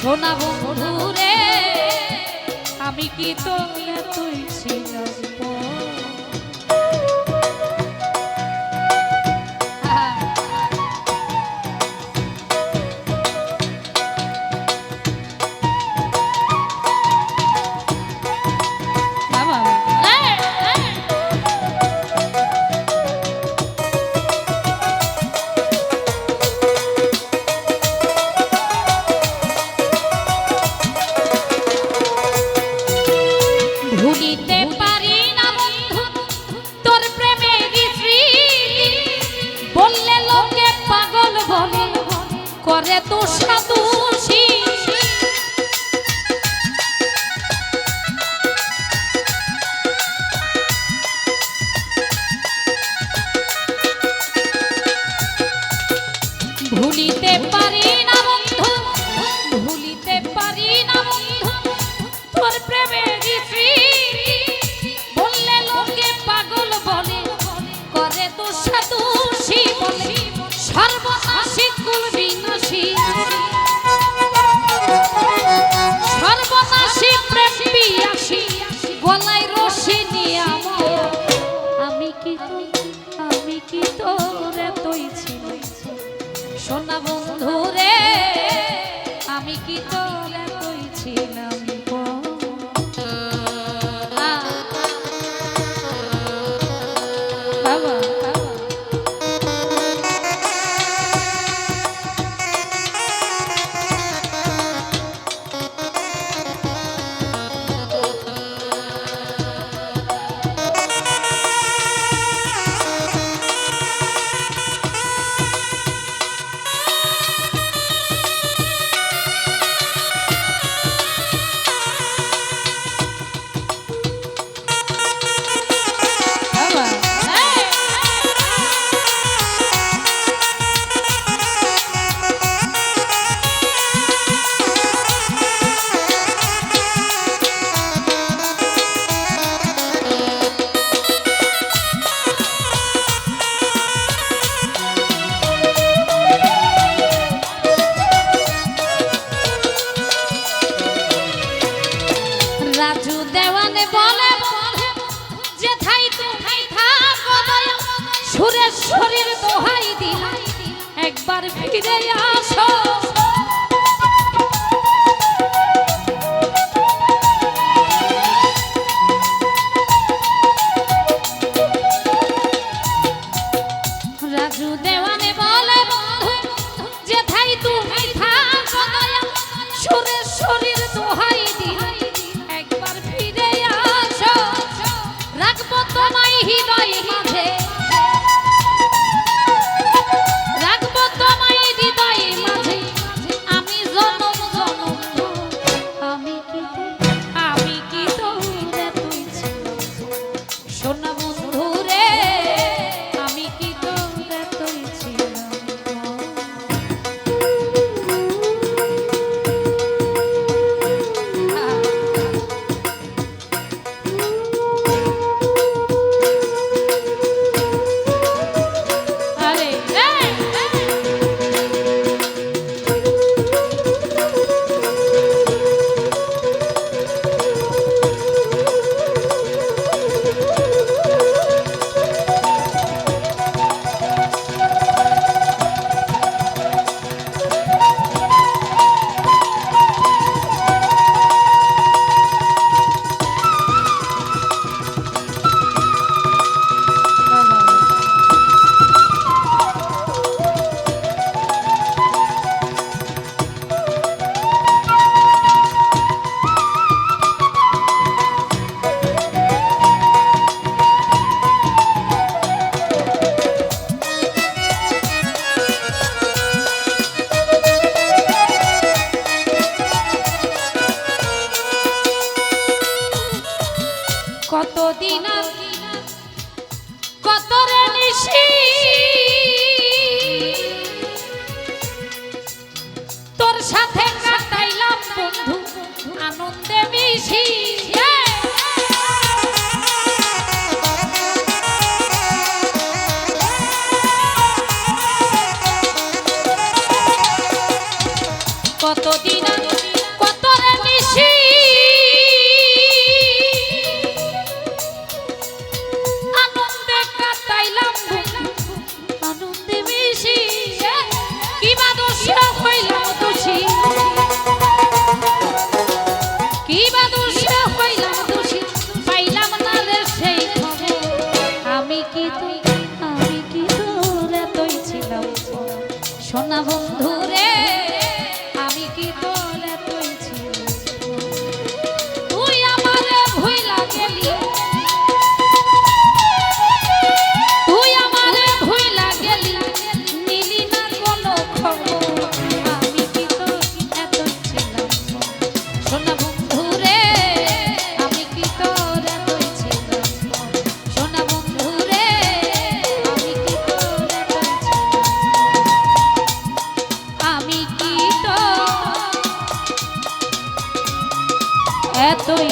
সোনা বন্ধু রে আমি কি তো তুই ছিলাম ভুলিতে পারি না বন্ধু তোর প্রেমের স্মৃতি? বললে পাগল বলে করে তো সাপ আমি পুরেশ্বরীর দোহাই দিলাম। একবার ফিরে আসো। কতদিন কত নিশি? তোর সাথে কাটাইলাম বন্ধু আনন্দে মিশি। কতদিন সোনা বন্ধু এতই